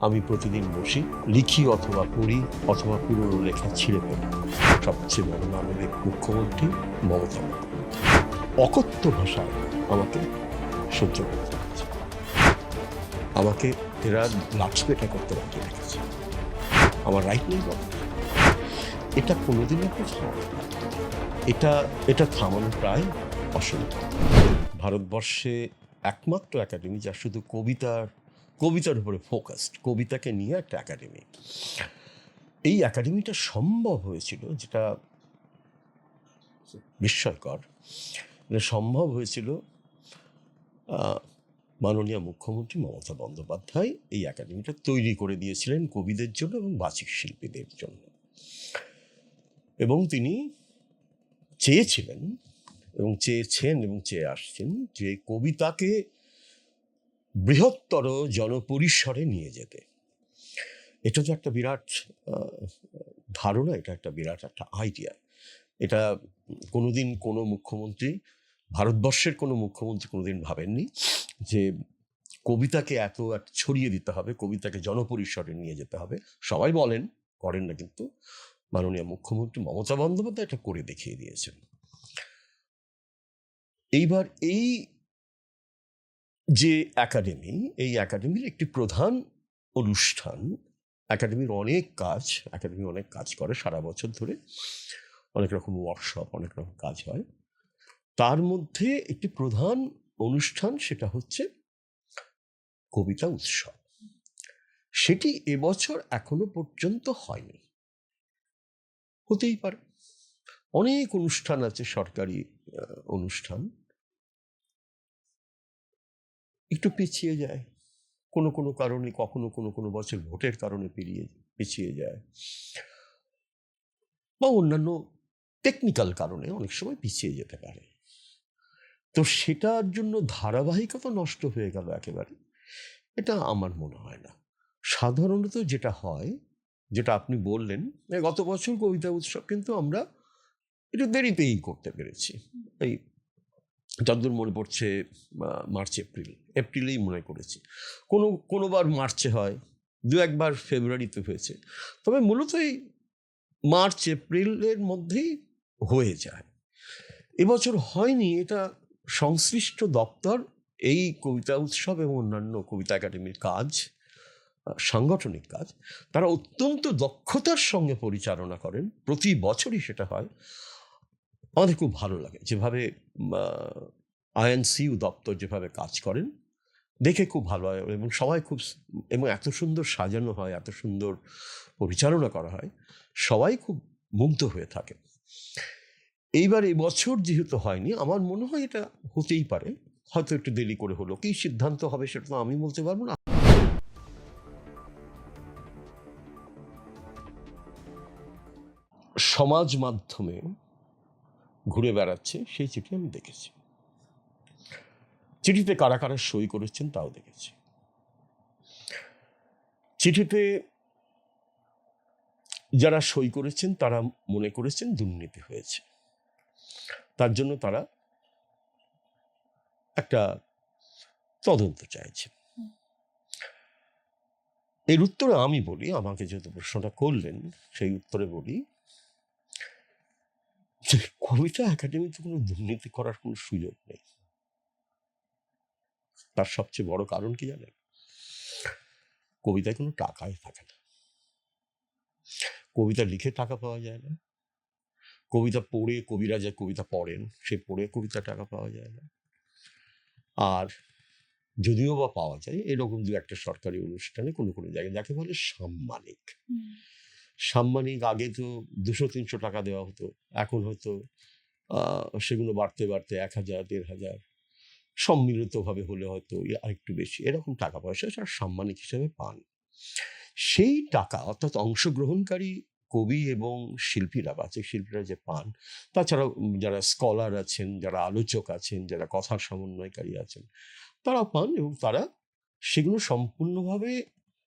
আমি প্রতিদিন বসি, লিখি অথবা পড়ি, অথবা পুরনো লেখা ছিঁড়ে পড়ি সবচেয়ে বড় আমাদের মুখ্যমন্ত্রী মমতা। অকথ্য ভাষায় আমাকে সহ্য করতে হচ্ছে। আমাকে এরা লাউডস্পিকার করতে বাধ্য রেখেছে। আমার রাইট নেই বলে এটা কোনোদিন একটা এটা এটা থামানো প্রায় অসম্ভব। ভারতবর্ষে একমাত্র একাডেমি যা শুধু কবিতার কবিতার উপরে ফোকাসড কবিতাকে নিয়ে একটা একাডেমি এই একাডেমিটা সম্ভব হয়েছিল যেটা বিস্ময়কর। সম্ভব হয়েছিল মাননীয় মুখ্যমন্ত্রী মমতা বন্দ্যোপাধ্যায় এই একাডেমিটা তৈরি করে দিয়েছিলেন কবিদের জন্য এবং বাচিক শিল্পীদের জন্য। এবং তিনি চেয়েছিলেন এবং চেয়েছেন এবং চেয়ে আসছেন যে কবিতাকে বৃহত্তর জনপরিসরে নিয়ে যেতে। এটা তো একটা বিরাট ধারণা, এটা একটা বিরাট একটা আইডিয়া এটা কোনোদিন কোনো মুখ্যমন্ত্রী, ভারতবর্ষের কোনো মুখ্যমন্ত্রী কোনোদিন ভাবেননি যে কবিতাকে এত এক ছড়িয়ে দিতে হবে, কবিতাকে জনপরিসরে নিয়ে যেতে হবে। সবাই বলেন, করেন না কিন্তু। মাননীয় মুখ্যমন্ত্রী মমতা বন্দ্যোপাধ্যায় এটা করে দেখিয়ে দিয়েছেন। এইবার এই যে একাডেমি এই একাডেমির একটি প্রধান অনুষ্ঠান একাডেমির অনেক কাজ একাডেমি অনেক কাজ করে সারা বছর ধরে। অনেক রকম ওয়ার্কশপ অনেক রকম কাজ হয়। তার মধ্যে একটি প্রধান অনুষ্ঠান সেটা হচ্ছে কবিতা উৎসব। সেটি এবছর এখনও পর্যন্ত হয়নি। হতেই পারে। অনেক অনুষ্ঠান আছে সরকারি অনুষ্ঠান। একটু পিছিয়ে যায়। কোনো কোনো কারণে কখনো, কোনো কোনো বছর ভোটের কারণে পেরিয়ে, পিছিয়ে যায়। বা অন্যান্য টেকনিক্যাল কারণে অনেক সময় পিছিয়ে যেতে পারে। তো সেটার জন্য ধারাবাহিকতা নষ্ট হয়ে গেল একেবারে। এটা আমার মনে হয় না। সাধারণত যেটা হয়, যেটা আপনি বললেন গত বছর কবিতা উৎসব কিন্তু আমরা একটু দেরিতেই করতে পেরেছি। এই যতদূর মনে পড়ছে মার্চ, এপ্রিল। এপ্রিলেই মনে করেছি। কোনো, কোনোবার মার্চে হয়, দু একবার ফেব্রুয়ারিতে হয়েছে। তবে মূলত এই মার্চ, এপ্রিলের মধ্যেই হয়ে যায়। এবছর হয়নি, এটা সংশ্লিষ্ট দপ্তর, এই কবিতা উৎসব এবং অন্যান্য কবিতা একাডেমির কাজ সাংগঠনিক কাজ, তারা অত্যন্ত দক্ষতার সঙ্গে পরিচালনা করেন। প্রতি বছরই সেটা হয়। আমাদের খুব ভালো লাগে যেভাবে আইএনসিউ দপ্তর যেভাবে কাজ করেন, দেখে খুব ভালো হয় এবং সবাই খুব এবং এত সুন্দর সাজানো হয়, এত সুন্দর পরিচালনা করা হয়, সবাই খুব মুগ্ধ হয়ে থাকে। এইবার এই বছর যেহেতু হয়নি, আমার মনে হয় এটা হতেই পারে, হয়তো একটু দেরি করে হলো, কী সিদ্ধান্ত হবে সেটা তো আমি বলতে পারব না। সমাজ মাধ্যমে ঘুরে বেড়াচ্ছে, সেই চিঠি আমি দেখেছি। চিঠিতে কারা কারা সই করেছেন তাও দেখেছি। চিঠিতে যারা সই করেছেন, তারা মনে করেছেন দুর্নীতি হয়েছে। তার জন্য তারা একটা তদন্ত চাইছেন এর উত্তরে আমি বলি, আমাকে যেহেতু প্রশ্নটা করলেন, সেই উত্তরে বলি যে কবিতা একাডেমিতে কোনো দুর্নীতি করার কোনো সুযোগ নেই। তার সবচেয়ে বড় কারণ কি জানেন? কবিতায় কোনো টাকাই থাকে না। কবিতা লিখে টাকা পাওয়া যায় না। কবিতা পড়ে কবিরা যে কবিতা পড়েন, সে পড়ে কবিতা টাকা পাওয়া যায় না। আর যদিও বা পাওয়া যায়, এরকম দু একটা সরকারি অনুষ্ঠানে কোনো কোনো জায়গায় যাকে বলে সাম্মানিক। সাম্মানিক আগে তো দুশো, তিনশো টাকা দেওয়া হতো। এখন হয়তো সেগুলো বাড়তে বাড়তে এক হাজার, দেড় হাজার সম্মিলিতভাবে হলে হয়তো আরেকটু বেশি। এরকম টাকা পয়সা তারা সাম্মানিক হিসেবে পান। সেই টাকা, অর্থাৎ অংশগ্রহণকারী কবি এবং শিল্পীরা বাচিক শিল্পীরা যে পান তাছাড়া যারা স্কলার আছেন, যারা আলোচক আছেন, যারা কথা সমন্বয়কারী আছেন তারা পান এবং তারা সেগুলো সম্পূর্ণভাবে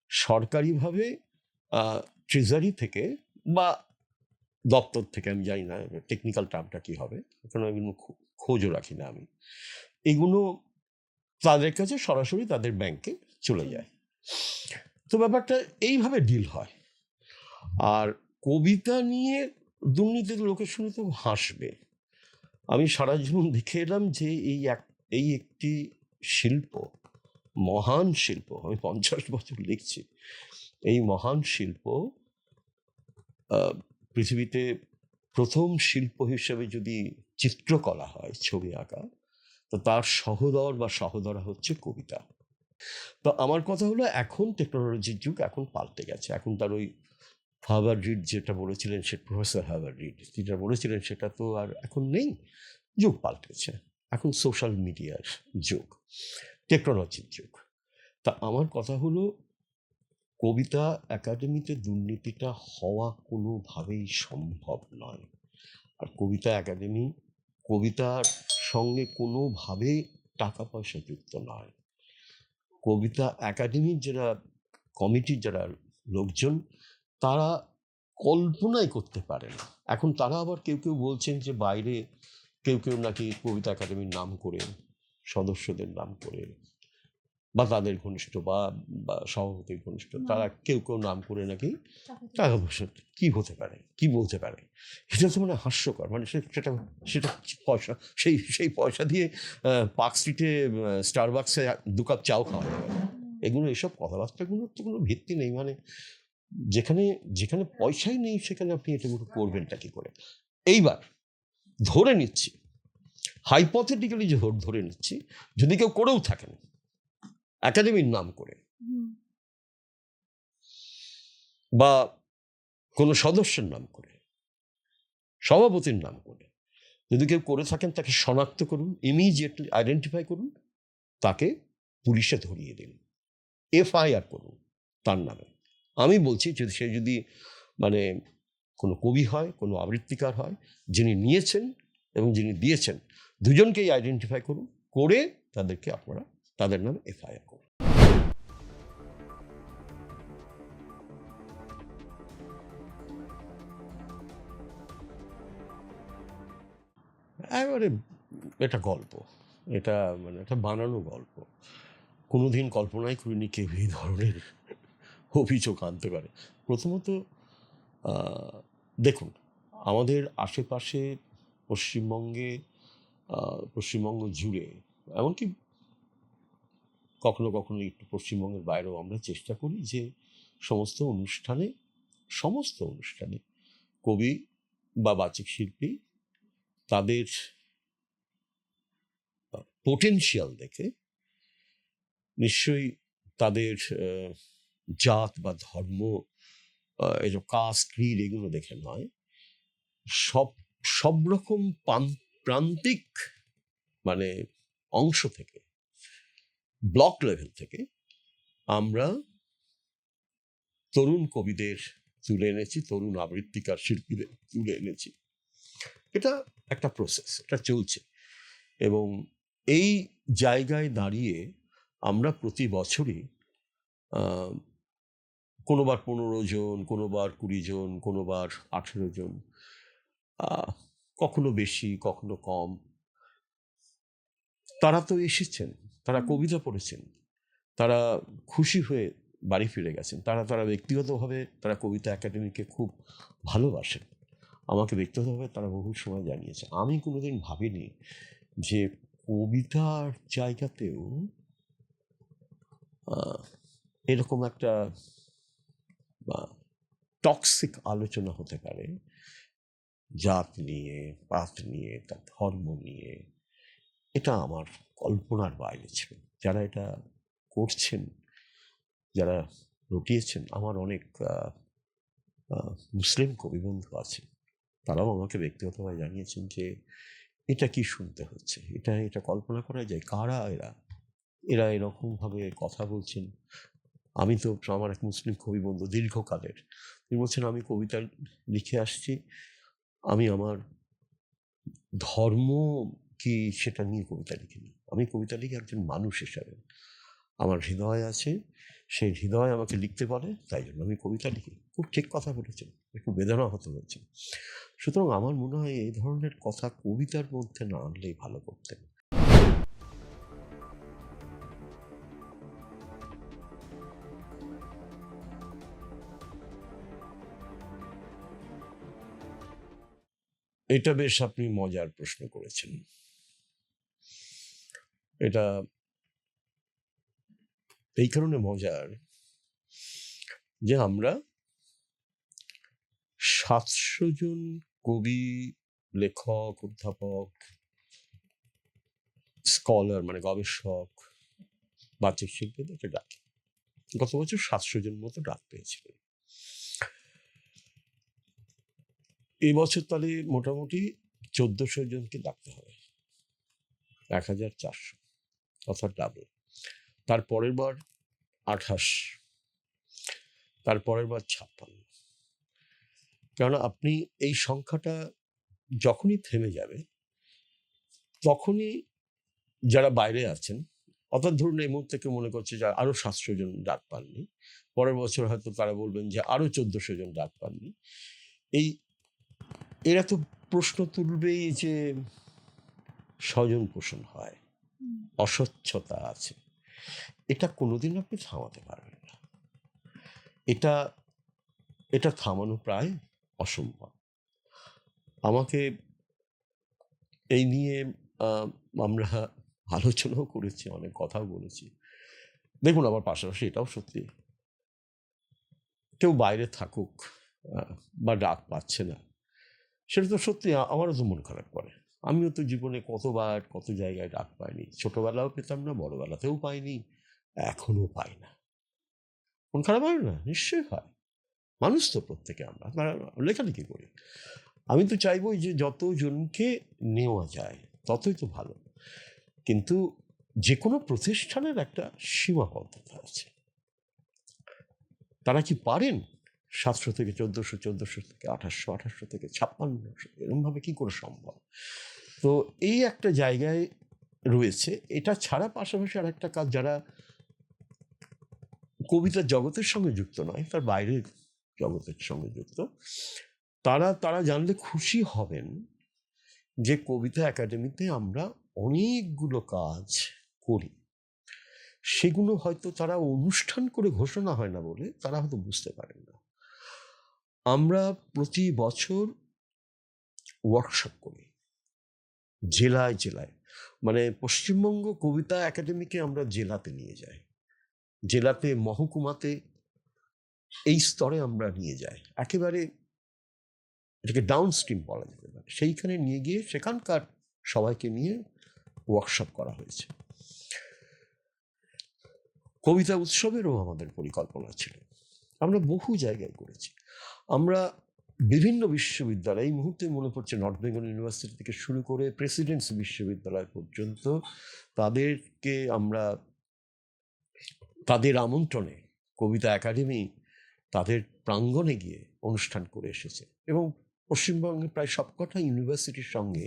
সরকারিভাবে ট্রেজারি থেকে বা দপ্তর থেকে, আমি জানি না টেকনিক্যাল টার্মটা কী হবে কারণ এগুলো খোঁজও রাখি না আমি। এগুলো তাদের কাছে সরাসরি তাদের ব্যাংকে চলে যায়। তো ব্যাপারটা এইভাবে ডিল হয়। আর কবিতা নিয়ে দুর্নীতির লোকের শুনে তো হাসবে। আমি সারা জীবন দেখে এলাম যে এই এক, এই একটি শিল্প, মহান শিল্প, আমি পঞ্চাশ বছর লিখছি, এই মহান শিল্প পৃথিবীতে প্রথম শিল্প হিসেবে যদি চিত্রকলা হয় ছবি আঁকা, তো তার সহদর বা সহদরা হচ্ছে কবিতা। তো আমার কথা হলো এখন টেকনোলজির যুগ এখন পাল্টে গেছে। এখন তার ওই হার্ভার্ড রিড যেটা বলেছিলেন, সে প্রফেসর হার্ভার্ড রিড যেটা বলেছিলেন, সেটা তো আর এখন নেই। যুগ পাল্টেছে। এখন সোশ্যাল মিডিয়ার যুগ টেকনোলজির যুগ। তা আমার কথা হলো কবিতা একাডেমিতে দুর্নীতিটা হওয়া কোনোভাবেই সম্ভব নয়। আর কবিতা একাডেমি, কবিতার সঙ্গে কোনোভাবে টাকা পয়সা যুক্ত নয়। কবিতা একাডেমির যারা, কমিটির যারা লোকজন, তারা কল্পনাই করতে পারে না। এখন তারা আবার কেউ কেউ বলছেন যে, বাইরে কেউ কেউ নাকি কবিতা একাডেমির নাম করে, সদস্যদের নাম করে। বা তাদের ঘনিষ্ঠ বা সভাপতির ঘনিষ্ঠ তারা কেউ কেউ নাম করে নাকি টাকা পয়সা কি হতে পারে? কি বলতে পারে? এটা তো মানে হাস্যকর। মানে সেটা সেটা পয়সা সেই সেই পয়সা দিয়ে পার্ক স্ট্রিটে স্টারবাক্সে দু কাপ চাও খাওয়া। যাবে এগুলো এসব কথাবার্তাগুলোর তো কোনো ভিত্তি নেই। মানে যেখানে যেখানে পয়সাই নেই সেখানে আপনি এটাগুলো করবেনটা কি করে? এইবার ধরে নিচ্ছি হাইপথেটিক্যালি যে ধরে নিচ্ছি যদি কেউ করেও থাকেন একাডেমির নাম করে। বা কোনো সদস্যের নাম করে সভাপতির নাম করে। যদি কেউ করে থাকেন তাকে শনাক্ত করুন ইমিডিয়েটলি আইডেন্টিফাই করুন তাকে পুলিশে ধরিয়ে দিন। এফআইআর করুন তার নামে। আমি বলছি যদি সে যদি মানে কোনো কবি হয় কোনো আবৃত্তিকার হয় যিনি নিয়েছেন এবং যিনি দিয়েছেন দুজনকেই আইডেন্টিফাই করুন করে তাদেরকে আপনারা তাদের নামে এফআইআর এবারে এটা গল্প। এটা মানে একটা বানানো গল্প। কোনোদিন কল্পনাই করিনি কেউ এই ধরনের অভিযোগ আনতে পারে। প্রথমত দেখুন, আমাদের আশেপাশে পশ্চিমবঙ্গে পশ্চিমবঙ্গ জুড়ে, এমনকি কখনো কখনো একটু পশ্চিমবঙ্গের বাইরেও আমরা চেষ্টা করি যে সমস্ত অনুষ্ঠানে সমস্ত অনুষ্ঠানে কবি বা বাচিক শিল্পী তাদের পোটেনশিয়াল দেখে নিশ্চয়ই তাদের জাত বা ধর্ম এই যে কাস্ট ক্রিড এগুলো দেখে নয়। সব সব রকম প্রান্তিক মানে অংশ থেকে ব্লক লেভেল থেকে আমরা তরুণ কবিদের তুলে এনেছি, তরুণ আবৃত্তিকার শিল্পীদের তুলে এনেছি। এটা একটা প্রসেস এটা চলছে। এবং এই জায়গায় দাঁড়িয়ে আমরা প্রতি বছরই কোনোবার পনেরো জন, কোনোবার কুড়ি জন, কোনোবার আঠেরো জন কখনো বেশি, কখনো কম, তারা তো এসেছেন। তারা কবিতা পড়েছেন। তারা খুশি হয়ে বাড়ি ফিরে গেছেন। তারা তারা ব্যক্তিগতভাবে তারা কবিতা একাডেমিকে খুব ভালোবাসেন। আমাকে ব্যক্তিগতভাবে তারা বহু সময় জানিয়েছে। আমি কোনোদিন ভাবিনি যে কবিতার জায়গাতেও এরকম একটা টক্সিক আলোচনা হতে পারে। জাত নিয়ে পাত নিয়ে তার ধর্ম নিয়ে এটা আমার কল্পনার বাইরে ছিল। যারা এটা করছেন, যারা রটিয়েছেন, আমার অনেক মুসলিম কবি বন্ধু আছে, তারাও আমাকে ব্যক্তিগতভাবে জানিয়েছেন যে, এটা কি শুনতে হচ্ছে? এটা এটা কল্পনা করা যায়? কারা এরা? এরা এরকমভাবে কথা বলছেন। আমি তো, আমার এক মুসলিম কবি বন্ধু দীর্ঘকালের। তিনি বলছেন, আমি কবিতা লিখে আসছি। আমি আমার ধর্ম কি সেটা নিয়ে কবিতা লিখি না। আমি কবিতা লিখি একজন মানুষ হিসাবে। আমার হৃদয় আছে, সেই হৃদয় আমাকে লিখতে পারে, তাই জন্য আমি কবিতা লিখি। খুব ঠিক কথা বলেছেন, একটু বেদনা হতে হয়েছে সুতরাং আমার মনে হয় এই ধরনের কথা কবিতার মধ্যে না আনলেই ভালো করতেন। এটা বেশ আপনি মজার প্রশ্ন করেছেন। এটা এই কারণে মজার যে আমরা সাতশো জন কবি, লেখক, অধ্যাপক স্কলার মানে গবেষক বাচিক শিল্পীদেরকে ডাকি। গত বছর সাতশো জন মতো ডাক পেয়েছিলেন। এই বছর তাহলে মোটামুটি চোদ্দশো জনকে ডাকতে হবে। এক হাজার চারশো। অর্থাৎ ডাবল তার পরের বার আঠাশ। তার পরের বার ছাপ্পান্ন। কেননা আপনি এই সংখ্যাটা যখনই থেমে যাবে, তখনই যারা বাইরে আছেন, অর্থাৎ ধরুন এই মুহূর্তে কেউ মনে করছে যে আরও সাতশো জন ডাক পাননি, পরের বছর হয়তো তারা বলবেন যে আরও চোদ্দশো জন ডাক পাননি। এই, এরা তো প্রশ্ন তুলবেই যে স্বজন পোষণ হয়। অস্বচ্ছতা আছে। এটা কোনোদিন আপনি থামাতে পারবেন না। এটা এটা থামানো প্রায় অসম্ভব। আমাকে এই নিয়ে আমরা আলোচনাও করেছি, অনেক কথাও বলেছি। দেখুন, আমার পাশাপাশি এটাও সত্যি। কেউ বাইরে থাকুক বা ডাক পাচ্ছে না, সেটা তো সত্যি, আমারও তো মন খারাপ করে। আমিও তো জীবনে কতবার কত জায়গায় ডাক পাইনি। ছোটবেলাও পেতাম না, বড়বেলাতেও পাইনি এখনও পাই না। মন খারাপ হয় না? নিশ্চয়ই হয়। মানুষ তো প্রত্যেকে আমরা। আপনারা লেখালেখি করি। আমি তো চাইব যে যতজনকে নেওয়া যায়, ততই তো ভালো। কিন্তু যে কোনো প্রতিষ্ঠানের একটা সীমাবদ্ধতা আছে। তারা কি পারেন? সাতশো থেকে চোদ্দোশো চোদ্দোশো থেকে আঠাশশো আঠাশশো থেকে ছাপ্পান্নশো, এরমভাবে কী করে সম্ভব? তো এই একটা জায়গায় রয়েছে। এটা ছাড়া পাশাপাশি আর একটা কাজ, যারা কবিতার জগতের সঙ্গে যুক্ত নয়, তার বাইরের জগতের সঙ্গে যুক্ত, তারা তারা জানলে খুশি হবেন যে কবিতা একাডেমিতে আমরা অনেকগুলো কাজ করি। সেগুলো হয়তো তারা অনুষ্ঠান করে ঘোষণা হয় না বলে তারা হয়তো বুঝতে পারেন না। আমরা প্রতি বছর ওয়ার্কশপ করি, জেলায় জেলায়। মানে পশ্চিমবঙ্গ কবিতা একাডেমিকে আমরা জেলাতে নিয়ে যাই। জেলাতে, মহকুমাতে এই স্তরে আমরা নিয়ে যাই। একেবারে এটাকে ডাউন স্ট্রিম বলা যেতে পারে। সেইখানে নিয়ে গিয়ে সেখানকার সবাইকে নিয়ে ওয়ার্কশপ করা হয়েছে। কবিতা উৎসবেরও আমাদের পরিকল্পনা ছিল। আমরা বহু জায়গায় করেছি। আমরা বিভিন্ন বিশ্ববিদ্যালয়, এই মুহূর্তে মনে পড়ছে নর্থ বেঙ্গল ইউনিভার্সিটি থেকে শুরু করে প্রেসিডেন্টস বিশ্ববিদ্যালয় পর্যন্ত তাদেরকে আমরা তাদের আমন্ত্রণে কবিতা একাডেমি তাদের প্রাঙ্গণে গিয়ে অনুষ্ঠান করে এসেছে এবং পশ্চিমবঙ্গে প্রায় সবকটা ইউনিভার্সিটির সঙ্গে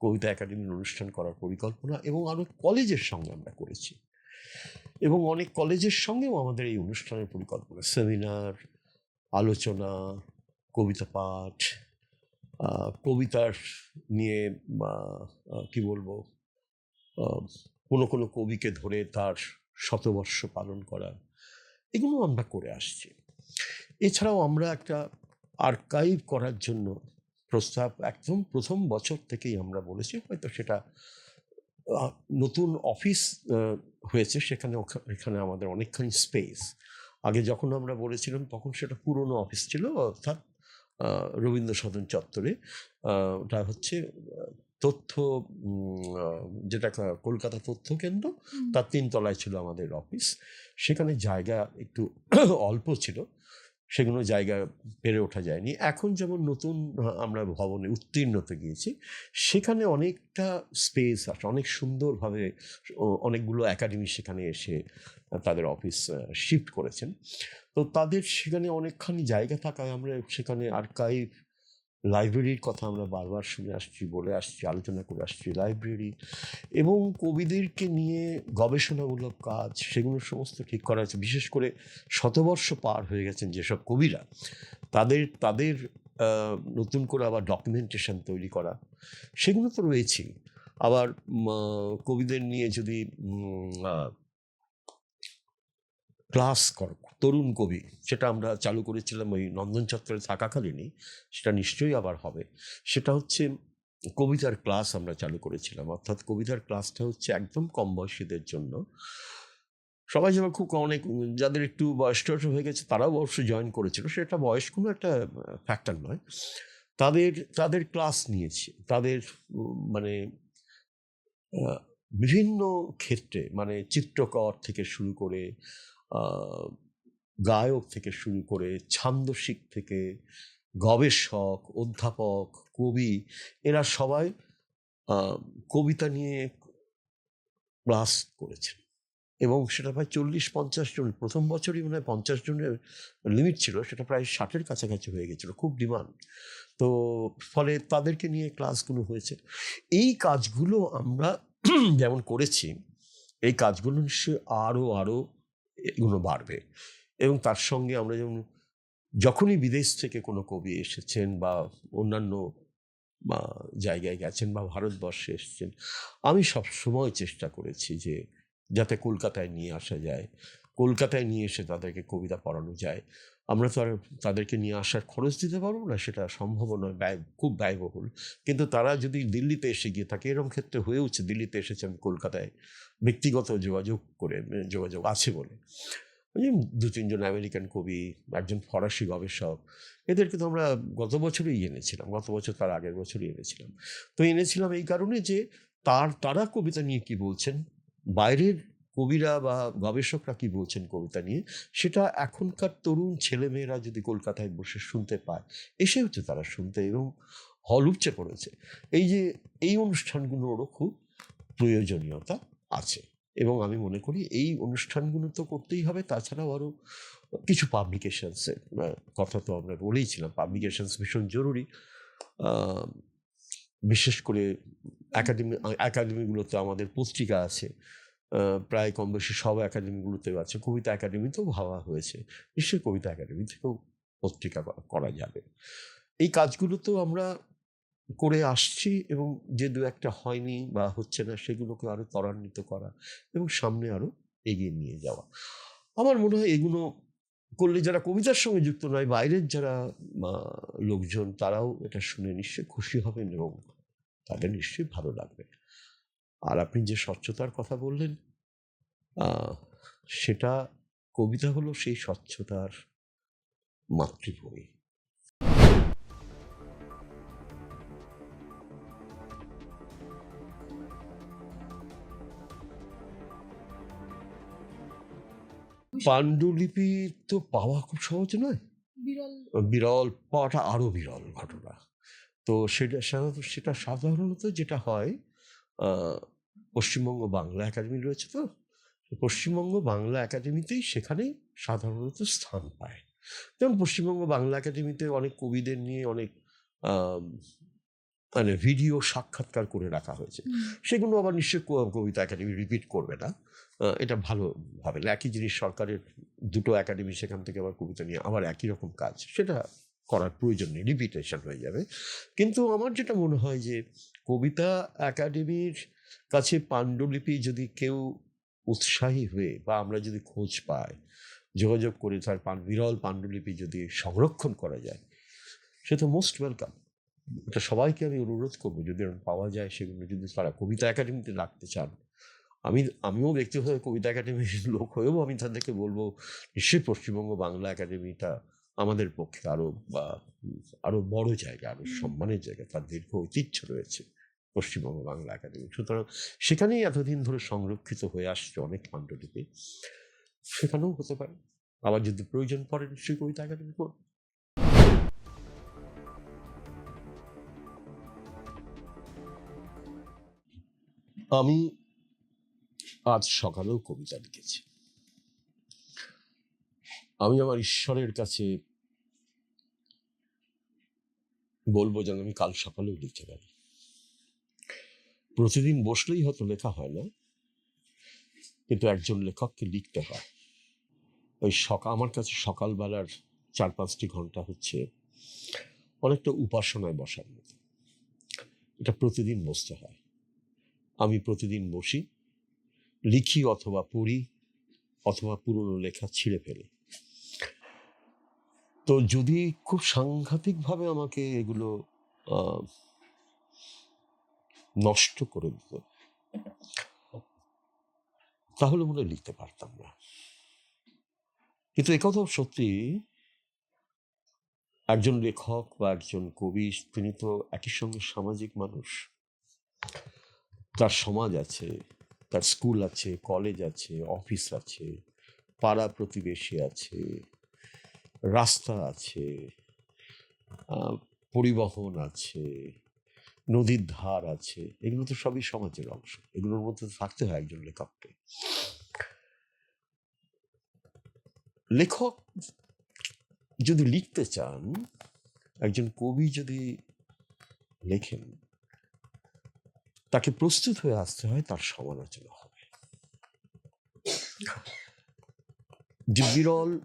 কবিতা একাডেমির অনুষ্ঠান করার পরিকল্পনা এবং আরও কলেজের সঙ্গে আমরা করেছি। এবং অনেক কলেজের সঙ্গেও আমাদের এই অনুষ্ঠানের পরিকল্পনা। সেমিনার, আলোচনা, কবিতা পাঠ কবিতার নিয়ে কি বলব কোনো কোনো কবিকে ধরে তার শতবর্ষ পালন করা, এগুলো আমরা করে আসছি। এছাড়াও আমরা একটা আর্কাইভ করার জন্য প্রস্তাব, একদম প্রথম বছর থেকেই আমরা বলেছি, হয়তো সেটা নতুন অফিস হয়েছে সেখানে এখানে আমাদের অনেকখানি স্পেস আগে যখন আমরা বলেছিলাম তখন সেটা পুরনো অফিস ছিল অর্থাৎ রবীন্দ্র সদন চত্বরে। ওটা হচ্ছে তথ্য যেটা কলকাতা তথ্য কেন্দ্র তার তিনতলায় ছিল আমাদের অফিস। সেখানে জায়গা একটু অল্প ছিল। সেগুলো জায়গা পেরে ওঠা যায়নি। এখন যেমন নতুন আমরা ভবনে উত্তীর্ণতে গিয়েছি, সেখানে অনেকটা স্পেস আছে, অনেক সুন্দরভাবে অনেকগুলো একাডেমি সেখানে এসে তাদের অফিস শিফট করেছেন। তো তাদের সেখানে অনেকখানি জায়গা থাকায় আমরা সেখানে আর্কাইভ লাইব্রেরির কথা আমরা বারবার শুনে আসছি, বলে আসছি, আলোচনা করে আসছি লাইব্রেরি এবং কবিদেরকে নিয়ে গবেষণামূলক কাজ, সেগুলো সমস্ত ঠিক করা হয়েছে। বিশেষ করে শতবর্ষ পার হয়ে গেছেন যেসব কবিরা, তাদের তাদের নতুন করে আবার ডকুমেন্টেশন তৈরি করা, সেগুলো তো রয়েছেই। আবার কবিদের নিয়ে যদি ক্লাস কর, তরুণ কবি, সেটা আমরা চালু করেছিলাম ওই নন্দন চত্বরে থাকাকালীনই, সেটা নিশ্চয়ই আবার হবে। সেটা হচ্ছে কবিতার ক্লাস আমরা চালু করেছিলাম, অর্থাৎ কবিতার ক্লাসটা হচ্ছে একদম কম বয়সীদের জন্য। সবাই যেমন খুব অনেক যাদের একটু বয়স হয়ে গেছে, তারাও অবশ্য জয়েন করেছিল, সেটা বয়স কোনো একটা ফ্যাক্টর নয়। তাদের তাদের ক্লাস নিয়েছি, তাদের মানে বিভিন্ন ক্ষেত্রে মানে চিত্রকর থেকে শুরু করে গায়ক থেকে শুরু করে ছান্দসিক থেকে গবেষক, অধ্যাপক, কবি, এরা সবাই কবিতা নিয়ে ক্লাস করেছেন। এবং সেটা প্রায় চল্লিশ পঞ্চাশ জন, প্রথম বছরই মনে হয় পঞ্চাশ জনের লিমিট ছিল, সেটা প্রায় ষাটের কাছাকাছি হয়ে গেছিল, খুব ডিমান্ড তো ফলে তাদেরকে নিয়ে ক্লাসগুলো হয়েছে। এই কাজগুলো আমরা যেমন করেছি, এই কাজগুলো নিশ্চয়ই আরও আরও এগুলো বাড়বে। এবং তার সঙ্গে আমরা যেমন, যখনই বিদেশ থেকে কোনো কবি এসেছেন বা অন্যান্য জায়গায় গেছেন বা ভারতবর্ষে এসেছেন, আমি সব সময় চেষ্টা করেছি যে, যাতে কলকাতায় নিয়ে আসা যায়, কলকাতায় নিয়ে এসে তাদেরকে কবিতা পড়ানো যায়। আমরা তো আর তাদেরকে নিয়ে আসার খরচ দিতে পারব না, সেটা সম্ভব নয়, ব্যয়, খুব ব্যয়বহুল। কিন্তু তারা যদি দিল্লিতে এসে গিয়ে থাকে এরকম ক্ষেত্রে হয়েওছে, দিল্লিতে এসেছে আমি কলকাতায়। ব্যক্তিগত যোগাযোগ করে যোগাযোগ আছে বলে। ওই দু, তিনজন আমেরিকান কবি, একজন ফরাসি গবেষক, এদেরকে তো আমরা গত বছরই এনেছিলাম, গত বছর তার আগের বছরই এনেছিলাম। তো এনেছিলাম এই কারণে যে তার, তারা কবিতা নিয়ে কি বলছেন, বাইরের কবিরা বা গবেষকরা কি বলছেন কবিতা নিয়ে, সেটা এখনকার তরুণ ছেলেমেয়েরা যদি কলকাতায় বসে শুনতে পায় এসেও তো তারা শুনতে এবং হল উপচে পড়েছে। এই যে, এই অনুষ্ঠানগুলোরও খুব প্রয়োজনীয়তা। আছে। এবং আমি মনে করি এই অনুষ্ঠানগুলো তো করতেই হবে। তাছাড়াও আরও কিছু পাবলিকেশনসের কথা তো আমরা বলেইছিলাম পাবলিকেশনস ভীষণ জরুরি। বিশেষ করে একাডেমি একাডেমিগুলোতে আমাদের পত্রিকা আছে। প্রায় কম বেশি সব একাডেমিগুলোতেও আছে। কবিতা একাডেমিতেও ভাবা হয়েছে। নিশ্চয়ই কবিতা একাডেমি থেকেও পত্রিকা করা- করা যাবে। এই কাজগুলো তো আমরা করে আসছি এবং যে দু একটা হয়নি বা হচ্ছে না সেগুলোকে আরও ত্বরান্বিত করা এবং সামনে আরও এগিয়ে নিয়ে যাওয়া। আমার মনে হয় এগুলো করলে যারা কবিতার সঙ্গে যুক্ত নয়, বাইরের যারা লোকজন তারাও এটা শুনে নিশ্চয়ই খুশি হবেন এবং তাদের নিশ্চয়ই ভালো লাগবে। আর আপনি যে স্বচ্ছতার কথা বললেন সেটা কবিতা হলো সেই স্বচ্ছতার মাতৃভূমি। পাণ্ডুলিপি তো পাওয়া খুব সহজ নয়। বিরল। পাওয়াটা আরও বিরল ঘটনা। তো সেটা সাধারণত সেটা সাধারণত যেটা হয় পশ্চিমবঙ্গ বাংলা একাডেমি রয়েছে তো পশ্চিমবঙ্গ বাংলা একাডেমিতেই সেখানেই সাধারণত স্থান পায়। যেমন পশ্চিমবঙ্গ বাংলা একাডেমিতে অনেক কবিদের নিয়ে অনেক মানে ভিডিও সাক্ষাৎকার করে রাখা হয়েছে। সেগুলো আবার নিশ্চয়ই কবিতা একাডেমি রিপিট করবে না। এটা ভালো ভাবে একই জিনিস সরকারের দুটো একাডেমি সেখান থেকে আবার কবিতা নিয়ে আবার একই রকম কাজ, সেটা করার প্রয়োজন নেই রিপিটেশন হয়ে যাবে। কিন্তু আমার যেটা মনে হয় যে কবিতা একাডেমির কাছে পাণ্ডুলিপি যদি কেউ উৎসাহী হয়ে বা আমরা যদি খোঁজ পাই, যোগাযোগ করে তার পান- বিরল পাণ্ডুলিপি যদি সংরক্ষণ করা যায়, সে তো মোস্ট ওয়েলকাম এটা সবাইকে আমি অনুরোধ করব, যদি পাওয়া যায়, সেগুলো যদি তারা কবিতা একাডেমিতে রাখতে চান আমি আমিও ব্যক্তিগতভাবে কবিতা একাডেমির লোক হয়েও আমি তাদেরকে বলব নিশ্চয়ই পশ্চিমবঙ্গ বাংলা একাডেমিটা আমাদের পক্ষে আরও বা আরও বড় জায়গা আরও সম্মানের জায়গা তার দীর্ঘ ঐতিহ্য রয়েছে পশ্চিমবঙ্গ বাংলা একাডেমি। সুতরাং সেখানেই এতদিন ধরে সংরক্ষিত হয়ে আসছে অনেক পাণ্ডুলিপি সেখানেও হতে পারে। আবার যদি প্রয়োজন পড়ে নিশ্চয়ই কবিতা একাডেমি করবে। আমি আজ সকালেও কবিতা লিখেছি। আমি আমার ঈশ্বরের কাছে বলব যেন আমি কাল সকালেও লিখতে পারি প্রতিদিন বসলেই হয়তো লেখা হয় না, কিন্তু একজন লেখককে লিখতে হয়। ওই সকাল আমার কাছে সকালবেলার চার পাঁচটি ঘণ্টা হচ্ছে অনেকটা উপাসনায় বসার মতো। এটা প্রতিদিন বসতে হয়। আমি প্রতিদিন বসি লিখি অথবা পড়ি, অথবা পুরনো লেখা ছিঁড়ে ফেলি। তো যদি খুব সাংঘাতিকভাবে আমাকে এগুলো নষ্ট করে দিত, তাহলে মনে লিখতে পারতাম না। কিন্তু একথাও সত্যি, একজন লেখক বা একজন কবি, তিনি তো একই সঙ্গে সামাজিক মানুষ। তার সমাজ আছে তার স্কুল আছে, কলেজ আছে, অফিস আছে, পাড়া প্রতিবেশী আছে, রাস্তা আছে পরিবহন আছে, নদীর ধার আছে, এগুলো তো সবই সমাজের অংশ। এগুলোর মধ্যে থাকতে হয় একজন লেখককে। লেখক যদি লিখতে চান, একজন কবি যদি লেখেন তাকে প্রস্তুত হয়ে আসতে হয়, তার সমালোচনা হবে। বিরল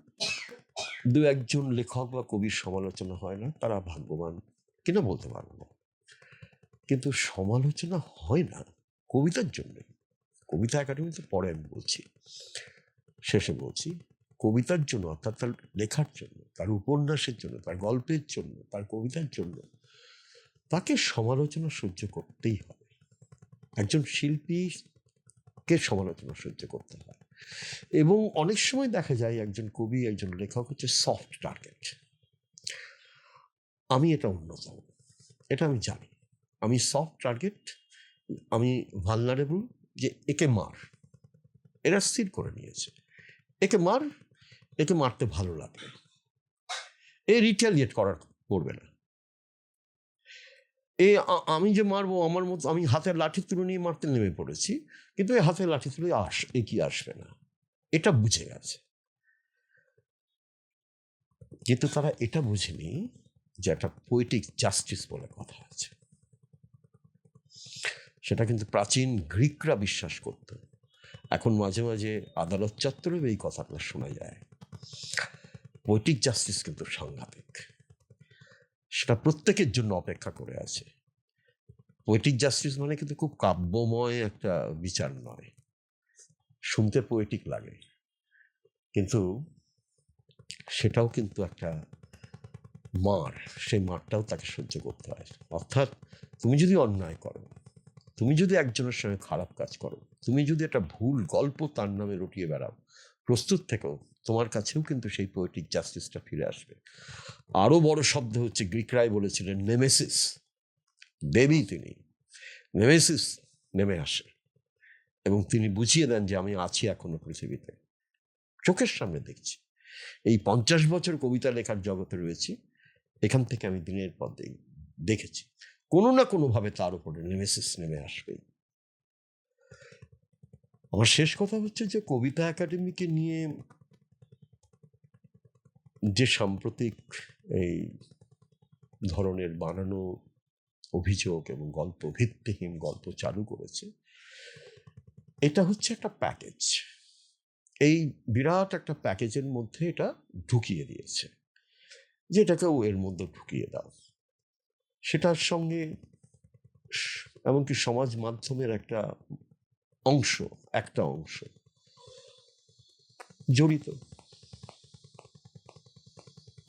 দু একজন লেখক বা কবির সমালোচনা হয় না, তারা ভাগ্যবান। কিনা বলতে পারব না? কিন্তু সমালোচনা হয় না কবিতার জন্যই কবিতা একাডেমিতে পরে আমি বলছি। শেষে বলছি, কবিতার জন্য অর্থাৎ তার লেখার জন্য, তার উপন্যাসের জন্য, তার গল্পের জন্য, তার কবিতার জন্য তাকে সমালোচনা সহ্য করতেই হবে একজন শিল্পীকে সমালোচনা সহ্য করতে হয়। এবং অনেক সময় দেখা যায় একজন কবি, একজন লেখক হচ্ছে সফট টার্গেট আমি এটা অন্যতম এটা আমি জানি। আমি সফট টার্গেট আমি ভালনারেবল যে একে মার। এরা স্থির করে নিয়েছে। একে মার, একে মারতে ভালো লাগবে এ রিটালিয়েট করার করবে না। এ আমি যে মারবো, আমার মতো, আমি হাতের লাঠি তুলে নিয়ে মারতে নেমে পড়েছি, কিন্তু এই হাতের লাঠি তুলে আস, এ কি আসবে না। এটা বুঝে গেছে। কিন্তু তারা এটা বুঝেনি যে একটা পোয়েটিক জাস্টিস বলে কথা আছে। সেটা কিন্তু প্রাচীন গ্রিকরা বিশ্বাস করত। এখন মাঝে মাঝে আদালত চত্বরেও এই কথাটা শোনা যায়। পোয়েটিক জাস্টিস কিন্তু সাংঘাতিক। সেটা প্রত্যেকের জন্য অপেক্ষা করে আছে। পোয়েটিক জাস্টিস মানে কিন্তু খুব কাব্যময় একটা বিচার নয়। শুনতে পোয়েটিক লাগে। কিন্তু সেটাও কিন্তু একটা মার। সেই মারটাও তাকে সহ্য করতে হয়। অর্থাৎ তুমি যদি অন্যায় করো, তুমি যদি একজনের সঙ্গে খারাপ কাজ করো, তুমি যদি একটা ভুল গল্প তার নামে রটিয়ে বেড়াও, প্রস্তুত থেকেও তোমার কাছেও কিন্তু সেই পোয়েটিক জাস্টিসটা ফিরে আসবে। আরও বড় শব্দ হচ্ছে গ্রিকরাই বলেছিলেন নেমেসিস দেবী তিনি। নেমেসিস নেমে আসে। এবং তিনি বুঝিয়ে দেন যে, আমি আছি এখনও পৃথিবীতে। চোখের সামনে দেখছি। এই পঞ্চাশ বছর কবিতা লেখার জগতে রয়েছি। এখান থেকে আমি দিনের পর দিন দেখেছি। কোনো না কোনোভাবে তার উপরে নেমেসিস নেমে আসবেই। আমার শেষ কথা হচ্ছে যে, কবিতা একাডেমিকে নিয়ে যে সাম্প্রতিক এই ধরনের বানানো অভিযোগ এবং গল্প, ভিত্তিহীন গল্প চালু করেছে, এটা হচ্ছে একটা প্যাকেজ। এই বিরাট একটা প্যাকেজের মধ্যে এটা ঢুকিয়ে দিয়েছে। যেটাকেও এর মধ্যে ঢুকিয়ে দাও। সেটার সঙ্গে এমনকি সমাজ মাধ্যমের একটা অংশ একটা অংশ জড়িত।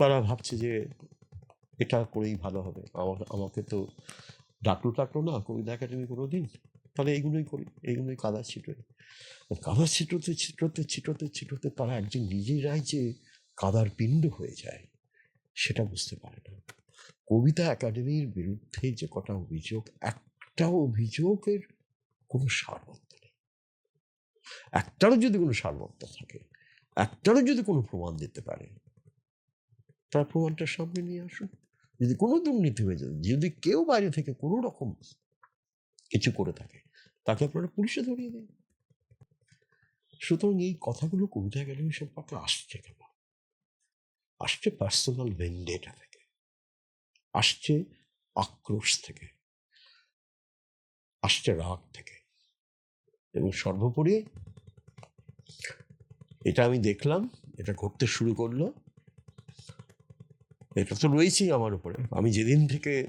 তারা ভাবছে যে এটা করেই ভালো হবে। আমাকে আমাকে তো ডাকলো টাকলো না কবিতা একাডেমি কোনো দিন। তাহলে এইগুলোই করি, এইগুলোই কাদা ছিটোই কাদা ছিটোতে ছিটোতে ছিটোতে ছিটোতে তারা একজন নিজেরাই যে কাদার পিণ্ড হয়ে যায়, সেটা বুঝতে পারে না। কবিতা একাডেমির বিরুদ্ধে যে কটা অভিযোগ একটা অভিযোগের কোনো সারবত্য নেই। একটারও যদি কোনো সারবত্য থাকে, একটারও যদি কোনো প্রমাণ দিতে পারে তার প্রমাণটা সামনে নিয়ে আসুন। যদি কোনো দুর্নীতি হয়ে যায়, যদি কেউ বাইরে থেকে কোনো রকম কিছু করে থাকে, তাকে আপনারা পুলিশে ধরিয়ে দিন। সুতরাং এই কথাগুলো কবিতা একাডেমি সম্পর্কে আসছে কেন? আসছে পার্সোনাল ভেন্ডেটা থেকে। আসছে আক্রোশ থেকে। আসছে রাগ থেকে। এবং সর্বোপরি, এটা আমি দেখলাম, এটা ঘটতে শুরু করল। এটা তো রয়েছেই আমার উপরে। আমি যেদিন থেকে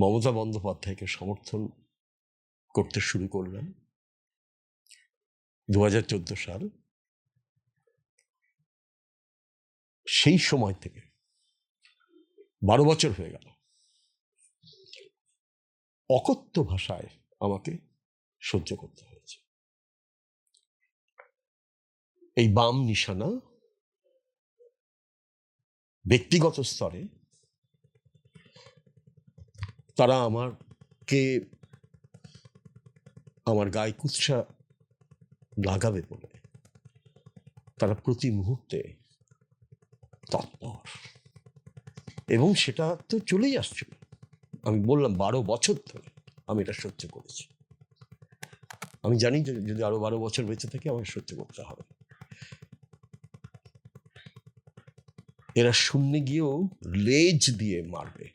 মমতা বন্দ্যোপাধ্যায়কে সমর্থন করতে শুরু করলাম দু হাজার চোদ্দ সাল, সেই সময় থেকে বারো বছর হয়ে গেল। অকথ্য ভাষায় আমাকে সহ্য করতে হয়েছে। এই বাম নিশানা ব্যক্তিগত স্তরে তারা আমারকে আমার গায়ে কুৎসা লাগাবে বলে তারা প্রতি মুহূর্তে তৎপর। এবং সেটা তো চলেই আসছিল। আমি বললাম, বারো বছর ধরে আমি এটা সহ্য করেছি। আমি জানি যদি আরও বারো বছর বেঁচে থাকি, আমাকে সহ্য করতে হবে। এরা শূন্যে গিয়েও লেজ দিয়ে মারবে।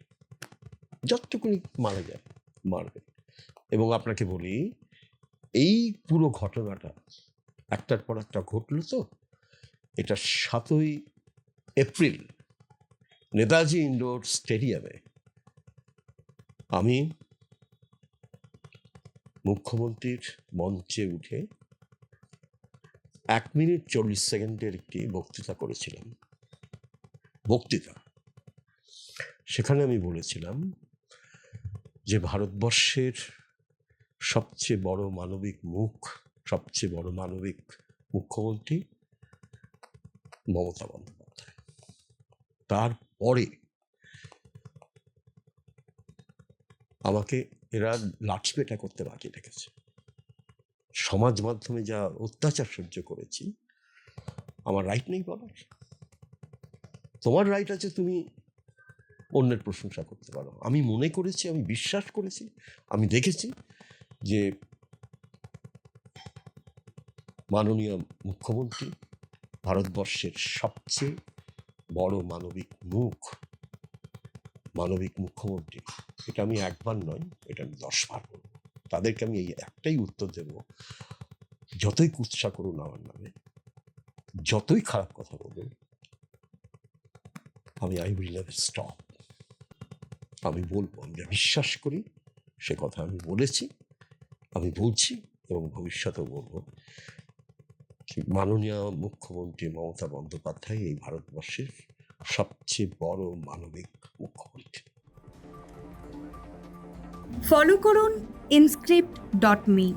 যতটুকুনি মারা যায়, মারবে। এবং আপনাকে বলি, এই পুরো ঘটনাটা একটার পর একটা ঘটলো তো, এটা সাতই এপ্রিল, নেতাজি ইন্ডোর স্টেডিয়ামে। আমি মুখ্যমন্ত্রীর মঞ্চে উঠে এক মিনিট চল্লিশ সেকেন্ডের একটি বক্তৃতা করেছিলাম। বক্তৃতা। সেখানে আমি বলেছিলাম যে ভারতবর্ষের সবচেয়ে বড় মানবিক মুখ, সবচেয়ে বড় মানবিক মুখ্যমন্ত্রী মমতা বন্দ্যোপাধ্যায়। তারপরে আমাকে এরা লাঠিপেটা করতে বাকি রেখেছে। সমাজ মাধ্যমে যা অত্যাচার সহ্য করেছি, আমার রাইট নেই বলার। তোমার রাইট আছে তুমি অন্যের প্রশংসা করতে পারো। আমি মনে করেছি, আমি বিশ্বাস করেছি, আমি দেখেছি যে মাননীয় মুখ্যমন্ত্রী ভারতবর্ষের সবচেয়ে বড় মানবিক মুখ, মানবিক মুখ্যমন্ত্রী। এটা আমি একবার নয়, এটা আমি দশবার বলব। তাদেরকে আমি এই একটাই উত্তর দেব, যতই কুৎসা করুন আমার নামে, যতই খারাপ কথা বলুন আমি আই উইল নেভার স্টপ। আমি বলব, আমি বিশ্বাস করি, সে কথা আমি বলেছি, আমি বলছি এবং ভবিষ্যতেও বলব। মাননীয় মুখ্যমন্ত্রী মমতা বন্দ্যোপাধ্যায় এই ভারতবর্ষের সবচেয়ে বড় মানবিক মুখ্যমন্ত্রী। ফলো করুন ইনস্ক্রিপ্ট ডট মি